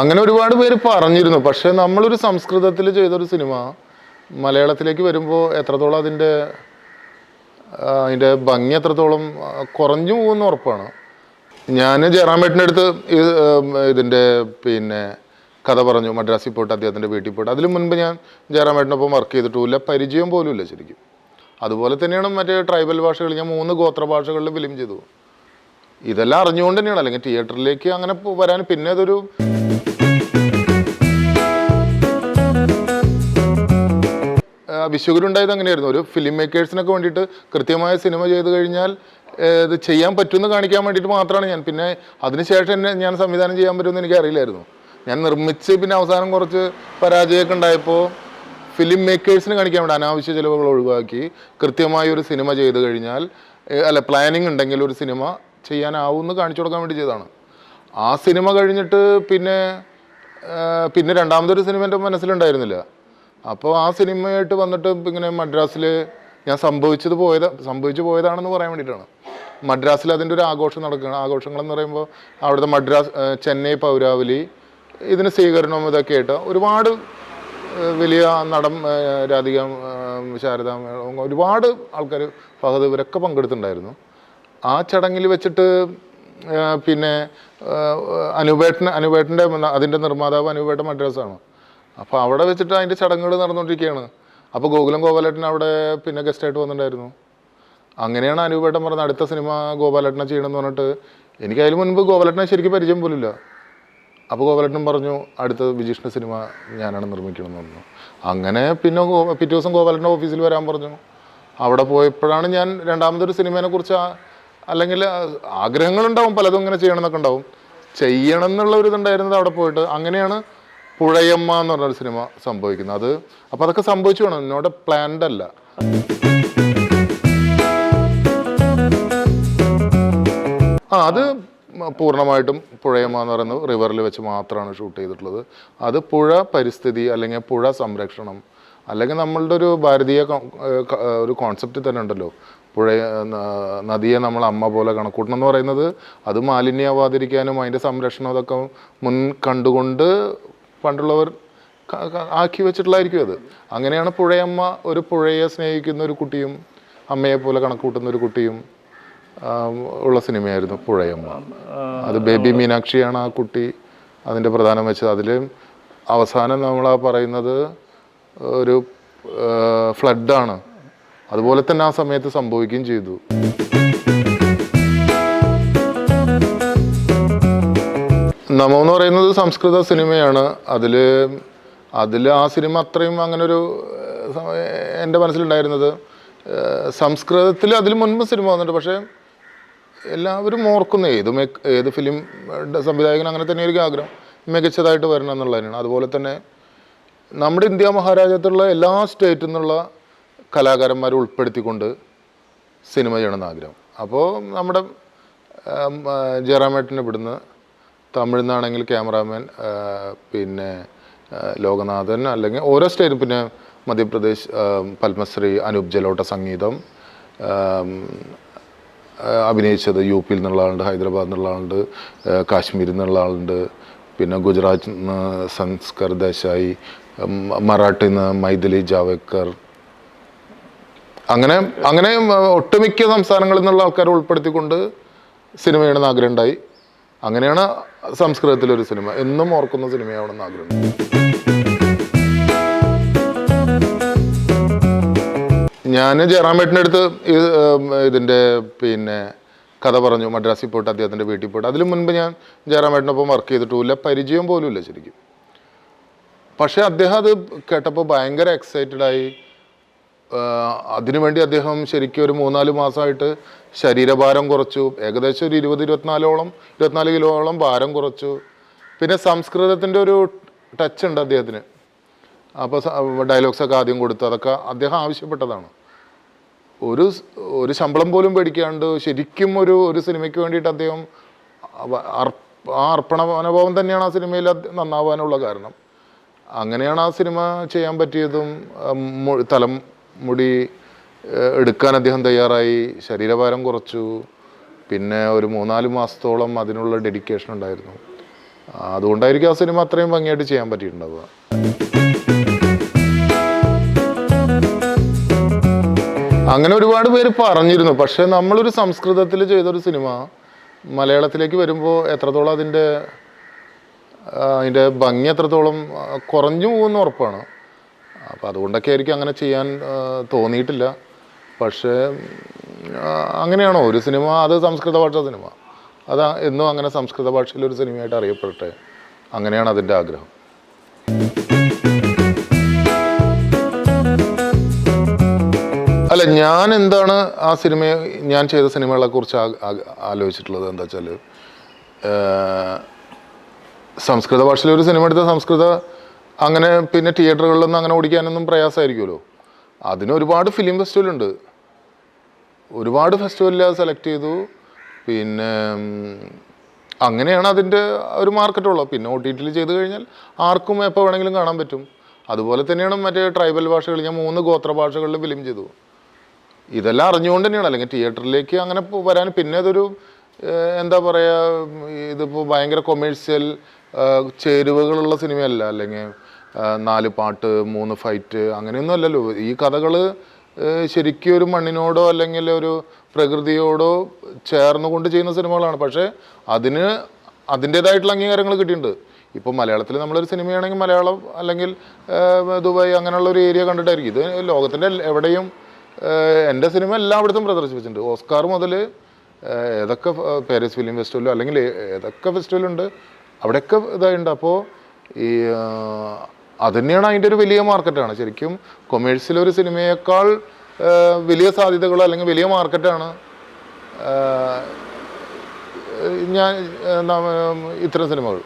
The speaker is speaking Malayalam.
അങ്ങനെ ഒരുപാട് പേര് പറഞ്ഞിരുന്നു. പക്ഷെ നമ്മളൊരു സംസ്കൃതത്തിൽ ചെയ്തൊരു സിനിമ മലയാളത്തിലേക്ക് വരുമ്പോൾ എത്രത്തോളം അതിന്റെ അതിന്റെ ഭംഗി എത്രത്തോളം കുറഞ്ഞു പോകുന്ന ഉറപ്പാണ്. ഞാൻ ജയറാമേട്ടന്റെ അടുത്ത് ഇതിന്റെ പിന്നെ കഥ പറഞ്ഞു. മദ്രാസിൽ പോയിട്ട് അദ്ദേഹത്തിന്റെ വീട്ടിൽ പോയിട്ട്. അതിന് മുൻപ് ഞാൻ ജയറാമേട്ടനൊപ്പം വർക്ക് ചെയ്തിട്ടുമില്ല പരിചയം പോലും ഇല്ല ശരിക്കും. അതുപോലെ തന്നെയാണ് മറ്റേ ട്രൈബൽ ഭാഷകൾ. ഞാൻ മൂന്ന് ഗോത്ര ഭാഷകളിൽ ഫിലിം ചെയ്തു. ഇതെല്ലാം അറിഞ്ഞുകൊണ്ട് തന്നെയാണ്. അല്ലെങ്കിൽ തിയേറ്ററിലേക്ക് അങ്ങനെ വരാൻ പിന്നെ അതൊരു വിശ്വഗുരുണ്ടായത് അങ്ങനെയായിരുന്നു. ഒരു ഫിലിം മേക്കേഴ്സിനൊക്കെ വേണ്ടിയിട്ട് കൃത്യമായ സിനിമ ചെയ്തു കഴിഞ്ഞാൽ ഇത് ചെയ്യാൻ പറ്റുമെന്ന് കാണിക്കാൻ വേണ്ടിയിട്ട് മാത്രമാണ് ഞാൻ. പിന്നെ അതിനുശേഷം എന്നെ ഞാൻ സംവിധാനം ചെയ്യാൻ പറ്റുമെന്ന് എനിക്ക് അറിയില്ലായിരുന്നു. ഞാൻ നിർമ്മിച്ച് പിന്നെ അവസാനം കുറച്ച് പരാജയമൊക്കെ ഉണ്ടായപ്പോൾ ഫിലിം മേക്കേഴ്സിന് കാണിക്കാൻ വേണ്ടി അനാവശ്യ ചിലവുകൾ ഒഴിവാക്കി കൃത്യമായ ഒരു സിനിമ ചെയ്തു കഴിഞ്ഞാൽ അല്ല പ്ലാനിങ് ഉണ്ടെങ്കിൽ ഒരു സിനിമ ചെയ്യാനാവുമെന്ന് കാണിച്ചു കൊടുക്കാൻ വേണ്ടി ചെയ്തതാണ്. ആ സിനിമ കഴിഞ്ഞിട്ട് പിന്നെ പിന്നെ രണ്ടാമതൊരു സിനിമ എന്റെ മനസ്സിലുണ്ടായിരുന്നില്ല. അപ്പോൾ ആ സിനിമയായിട്ട് വന്നിട്ട് ഇങ്ങനെ മദ്രാസിൽ ഞാൻ സംഭവിച്ചത് പോയത് സംഭവിച്ചു പോയതാണെന്ന് പറയാൻ വേണ്ടിയിട്ടാണ്. മദ്രാസിൽ അതിന്റെ ഒരു ആഘോഷം നടക്കുകയാണ് ആഘോഷങ്ങളെന്ന് പറയുമ്പോൾ അവിടുത്തെ മദ്രാസ് ചെന്നൈ പൗരാവലി ഇതിന് സ്വീകരണവും ഇതൊക്കെ ആയിട്ട് ഒരുപാട് വലിയ നടൻ രാധിക ശാരദ ഒരുപാട് ആൾക്കാർ ഫഹദ് ഇവരൊക്കെ പങ്കെടുത്തിട്ടുണ്ടായിരുന്നു. ആ ചടങ്ങിൽ വെച്ചിട്ട് പിന്നെ അനുപേട്ടൻ അനുപേട്ടന്റെ അതിന്റെ നിർമ്മാതാവ് അനുപേട്ടൻ മദ്രാസാണ്. അപ്പോൾ അവിടെ വെച്ചിട്ട് അതിന്റെ ചടങ്ങുകൾ നടന്നുകൊണ്ടിരിക്കുകയാണ്. അപ്പോൾ ഗോകുലം ഗോപാലേട്ടൻ അവിടെ പിന്നെ ഗസ്റ്റായിട്ട് വന്നിട്ടുണ്ടായിരുന്നു. അങ്ങനെയാണ് അനുഭവേട്ടൻ പറഞ്ഞത് അടുത്ത സിനിമ ഗോപാലേട്ടനെ ചെയ്യണമെന്ന് പറഞ്ഞിട്ട്. എനിക്ക് അതിന് മുൻപ് ഗോപാലേട്ടനെ ശരിക്കും പരിചയം പോലില്ല. അപ്പോൾ ഗോപാലേട്ടൻ പറഞ്ഞു അടുത്ത വിജീഷിന്റെ സിനിമ ഞാനാണ് നിർമ്മിക്കണമെന്ന് പറഞ്ഞു. അങ്ങനെ പിന്നെ പിറ്റേ ദിവസം ഗോപാലേട്ടന്റെ ഓഫീസിൽ വരാൻ പറഞ്ഞു. അവിടെ പോയപ്പോഴാണ് ഞാൻ രണ്ടാമതൊരു സിനിമയെ കുറിച്ച് അല്ലെങ്കിൽ ആഗ്രഹങ്ങളുണ്ടാവും പലതും ഇങ്ങനെ ചെയ്യണം എന്നൊക്കെ ഉണ്ടാവും. ചെയ്യണം എന്നുള്ള ഒരു ഇതുണ്ടായിരുന്നത് അവിടെ പോയിട്ട്. അങ്ങനെയാണ് പുഴയമ്മ എന്ന് പറഞ്ഞൊരു സിനിമ സംഭവിക്കുന്നത് അത് അപ്പോൾ അതൊക്കെ സംഭവിച്ചു വേണം എന്നോട് പ്ലാൻഡ് അല്ല. ആ അത് പൂർണമായിട്ടും പുഴയമ്മ എന്ന് പറയുന്നത് റിവറിൽ വെച്ച് മാത്രമാണ് ഷൂട്ട് ചെയ്തിട്ടുള്ളത്. അത് പുഴ പരിസ്ഥിതി അല്ലെങ്കിൽ പുഴ സംരക്ഷണം അല്ലെങ്കിൽ നമ്മളുടെ ഒരു ഭാരതീയ ഒരു കോൺസെപ്റ്റ് തന്നെ ഉണ്ടല്ലോ. പുഴ നദിയെ നമ്മൾ അമ്മ പോലെ കണക്കൂട്ടണം എന്ന് പറയുന്നത് അത് മാലിന്യമാവാതിരിക്കാനും അതിന്റെ സംരക്ഷണം അതൊക്കെ മുൻ കണ്ടുകൊണ്ട് പണ്ടുള്ളവർ ആക്കി വെച്ചിട്ടുള്ളതായിരിക്കും അത്. അങ്ങനെയാണ് പുഴയമ്മ ഒരു പുഴയെ സ്നേഹിക്കുന്ന ഒരു കുട്ടിയും അമ്മയെ പോലെ കണക്ക് കൂട്ടുന്ന ഒരു കുട്ടിയും ഉള്ള സിനിമയായിരുന്നു പുഴയമ്മ. അത് ബേബി മീനാക്ഷിയാണ് ആ കുട്ടി അതിന്റെ പ്രധാനം വെച്ചത്. അതിൽ അവസാനം നമ്മൾ ആ പറയുന്നത് ഒരു ഫ്ലഡാണ്. അതുപോലെ തന്നെ ആ സമയത്ത് സംഭവിക്കുകയും ചെയ്തു. നമോ എന്ന് പറയുന്നത് സംസ്കൃത സിനിമയാണ്. അതിൽ അതിൽ ആ സിനിമ അത്രയും അങ്ങനൊരു ഒരു എന്റെ മനസ്സിലുണ്ടായിരുന്നത്. സംസ്കൃതത്തിൽ അതിൽ മുൻപ് സിനിമ വന്നിട്ട് പക്ഷേ എല്ലാവരും ഓർക്കുന്നു ഏത് ഏത് ഫിലിം സംവിധായകൻ അങ്ങനെ തന്നെ ആയിരിക്കും ആഗ്രഹം മികച്ചതായിട്ട് വരണം എന്നുള്ളതിനാണ്. അതുപോലെ തന്നെ നമ്മുടെ ഇന്ത്യ മഹാരാജ്യത്തുള്ള എല്ലാ സ്റ്റേറ്റിൽ നിന്നുള്ള കലാകാരന്മാരെ ഉൾപ്പെടുത്തിക്കൊണ്ട് സിനിമ ചെയ്യണമെന്ന് ആഗ്രഹം. അപ്പോൾ നമ്മുടെ ജയറാമേട്ടനെ ഇവിടുന്ന് തമിഴിൽ നിന്നാണെങ്കിൽ ക്യാമറാമാൻ പിന്നെ ലോകനാഥൻ അല്ലെങ്കിൽ ഓരോ സ്റ്റേറ്റ് പിന്നെ മധ്യപ്രദേശ് പത്മശ്രീ അനൂപ് ജലോട്ട സംഗീതം അഭിനയിച്ചത് യു പിയിൽ നിന്നുള്ള ആളുണ്ട് ഹൈദരാബാദിൽ നിന്നുള്ള ആളുണ്ട് കാശ്മീരിൽ നിന്നുള്ള ആളുണ്ട് പിന്നെ ഗുജറാത്തിൽ നിന്ന് സംസ്കർ ദേശായി മറാഠിയിൽ നിന്ന് മൈഥിലി ജാവേക്കർ അങ്ങനെ അങ്ങനെ ഒട്ടുമിക്ക സംസ്ഥാനങ്ങളിൽ നിന്നുള്ള ആൾക്കാരെ ഉൾപ്പെടുത്തിക്കൊണ്ട് സിനിമ ചെയ്യണമെന്ന് ആഗ്രഹം ഉണ്ടായി അങ്ങനെയാണ് സംസ്കൃതത്തിലൊരു സിനിമ. എന്നും ഓർക്കുന്ന സിനിമയാവണമെന്ന് ആഗ്രഹം ഞാൻ ജയറാമേട്ടന്റെ അടുത്ത് ഇത്, ഇതിന്റെ പിന്നെ കഥ പറഞ്ഞു. മദ്രാസിൽ പോയിട്ട് അദ്ദേഹത്തിന്റെ വീട്ടിൽ പോയിട്ട്. അതിന് മുൻപ് ഞാൻ ജയറാമേട്ടനൊപ്പം വർക്ക് ചെയ്തിട്ടുമില്ല. പരിചയം പോലും ഇല്ല ശരിക്കും. പക്ഷേ അദ്ദേഹം അത് കേട്ടപ്പോൾ ഭയങ്കര എക്സൈറ്റഡ് ആയി. ആഹ് അതിനുവേണ്ടി അദ്ദേഹം ശരിക്കും ഒരു മൂന്നാൽ മാസമായിട്ട് ശരീരഭാരം കുറച്ചു. ഏകദേശം ഒരു ഇരുപത് ഇരുപത്തിനാലോളം ഇരുപത്തിനാല് കിലോളം ഭാരം കുറച്ചു. പിന്നെ സംസ്കൃതത്തിന്റെ ഒരു ടച്ച് ഉണ്ട് അദ്ദേഹത്തിന്. അപ്പോൾ ഡയലോഗ്സ് ഒക്കെ ആദ്യം കൊടുത്തു. അതൊക്കെ അദ്ദേഹം ആവശ്യപ്പെട്ടതാണ്. ഒരു ഒരു ശമ്പളം പോലും പേടിക്കാണ്ട് ശരിക്കും ഒരു ഒരു സിനിമയ്ക്ക് വേണ്ടിയിട്ട് അദ്ദേഹം ആ അർപ്പണ മനോഭാവം തന്നെയാണ് ആ സിനിമയിൽ നന്നാവാനുള്ള കാരണം. അങ്ങനെയാണ് ആ സിനിമ ചെയ്യാൻ പറ്റിയതും ഉം, മു- തലമുടി ഏഹ്, എടുക്കാൻ അദ്ദേഹം തയ്യാറായി ശരീരഭാരം കുറച്ചു. പിന്നെ ഒരു മൂന്നാൽ മാസത്തോളം അതിനുള്ള ഡെഡിക്കേഷൻ ഉണ്ടായിരുന്നു. അതുകൊണ്ടായിരിക്കും ആ സിനിമ അത്രയും ഭംഗിയായിട്ട് ചെയ്യാൻ പറ്റിയിട്ടുണ്ടാവുക. അങ്ങനെ ഒരുപാട് പേര് പറഞ്ഞിരുന്നു. പക്ഷെ നമ്മളൊരു സംസ്കൃതത്തിൽ ചെയ്തൊരു സിനിമ മലയാളത്തിലേക്ക് വരുമ്പോൾ എത്രത്തോളം അതിന്റെ അതിന്റെ ഭംഗി എത്രത്തോളം കുറഞ്ഞു പോകുന്ന ഉറപ്പാണ്. അപ്പോൾ അതുകൊണ്ടൊക്കെ ആയിരിക്കും അങ്ങനെ ചെയ്യാൻ തോന്നിയിട്ടില്ല. പക്ഷേ അങ്ങനെയാണോ? ഒരു സിനിമ അത് സംസ്കൃത ഭാഷ സിനിമ. അത് എന്നും അങ്ങനെ സംസ്കൃത ഭാഷയിൽ ഒരു സിനിമയായിട്ട് അറിയപ്പെടട്ടെ. അങ്ങനെയാണ് അതിന്റെ ആഗ്രഹം. അല്ല ഞാൻ എന്താണ് ആ സിനിമ ഞാൻ ചെയ്ത സിനിമകളെ കുറിച്ച് ആലോചിച്ചിട്ടുള്ളത് എന്താ വെച്ചാൽ സംസ്കൃത ഭാഷയിൽ ഒരു സിനിമ എടുത്ത സംസ്കൃത അങ്ങനെ പിന്നെ തിയേറ്ററുകളിലൊന്നും അങ്ങനെ ഓടിക്കാനൊന്നും പ്രയാസമായിരിക്കുമല്ലോ. അതിന് ഒരുപാട് ഫിലിം ഫെസ്റ്റിവൽ ഉണ്ട് ഒരുപാട് ഫെസ്റ്റിവലിൽ അത് സെലക്ട് ചെയ്തു. പിന്നെ അങ്ങനെയാണ് അതിന്റെ ഒരു മാർക്കറ്റ് ഉള്ളത് പിന്നെ ഒ ടി ടിയിൽ ചെയ്ത് കഴിഞ്ഞാൽ ആർക്കും എപ്പോൾ വേണമെങ്കിലും കാണാൻ പറ്റും. അതുപോലെ തന്നെയാണ് മറ്റേ ട്രൈബൽ ഭാഷകൾ ഞാൻ മൂന്ന് ഗോത്ര ഭാഷകളിൽ ഫിലിം ചെയ്തു. ഇതെല്ലാം അറിഞ്ഞുകൊണ്ട് തന്നെയാണ്. അല്ലെങ്കിൽ തിയേറ്ററിലേക്ക് അങ്ങനെ വരാൻ പിന്നെ അതൊരു എന്താ പറയുക ഇതിപ്പോൾ ഭയങ്കര കൊമേഴ്സ്യൽ ചേരുവകളുള്ള സിനിമയല്ല. അല്ലെങ്കിൽ നാല് പാട്ട് മൂന്ന് ഫൈറ്റ് അങ്ങനെയൊന്നും അല്ലല്ലോ. ഈ കഥകൾ ശരിക്കും ഒരു മണ്ണിനോടോ അല്ലെങ്കിൽ ഒരു പ്രകൃതിയോടോ ചേർന്നുകൊണ്ട് ചെയ്യുന്ന സിനിമകളാണ്. പക്ഷേ അതിന് അതിന്റേതായിട്ടുള്ള അംഗീകാരങ്ങൾ കിട്ടിയിട്ടുണ്ട്. ഇപ്പോൾ മലയാളത്തിൽ നമ്മളൊരു സിനിമയാണെങ്കിൽ മലയാളം അല്ലെങ്കിൽ ദുബായ് അങ്ങനെയുള്ള ഒരു ഏരിയ കണ്ടിട്ടായിരിക്കും. ഇത് ലോകത്തിന്റെ എവിടെയും എന്റെ സിനിമ എല്ലായിടത്തും പ്രദർശിപ്പിച്ചിട്ടുണ്ട്. ഓസ്കാർ മുതൽ ഏതൊക്കെ പാരീസ് ഫിലിം ഫെസ്റ്റിവലോ അല്ലെങ്കിൽ ഏതൊക്കെ ഫെസ്റ്റിവലുണ്ട് അവിടെയൊക്കെ ഇതായിട്ടുണ്ട്. അപ്പോൾ ഈ അത് തന്നെയാണ് അതിന്റെ ഒരു വലിയ മാർക്കറ്റാണ്. ശരിക്കും കൊമേഴ്സ്യൽ ഒരു സിനിമയേക്കാൾ വലിയ സാധ്യതകൾ അല്ലെങ്കിൽ വലിയ മാർക്കറ്റാണ് ഞാൻ ഇത്തരം സിനിമകൾ.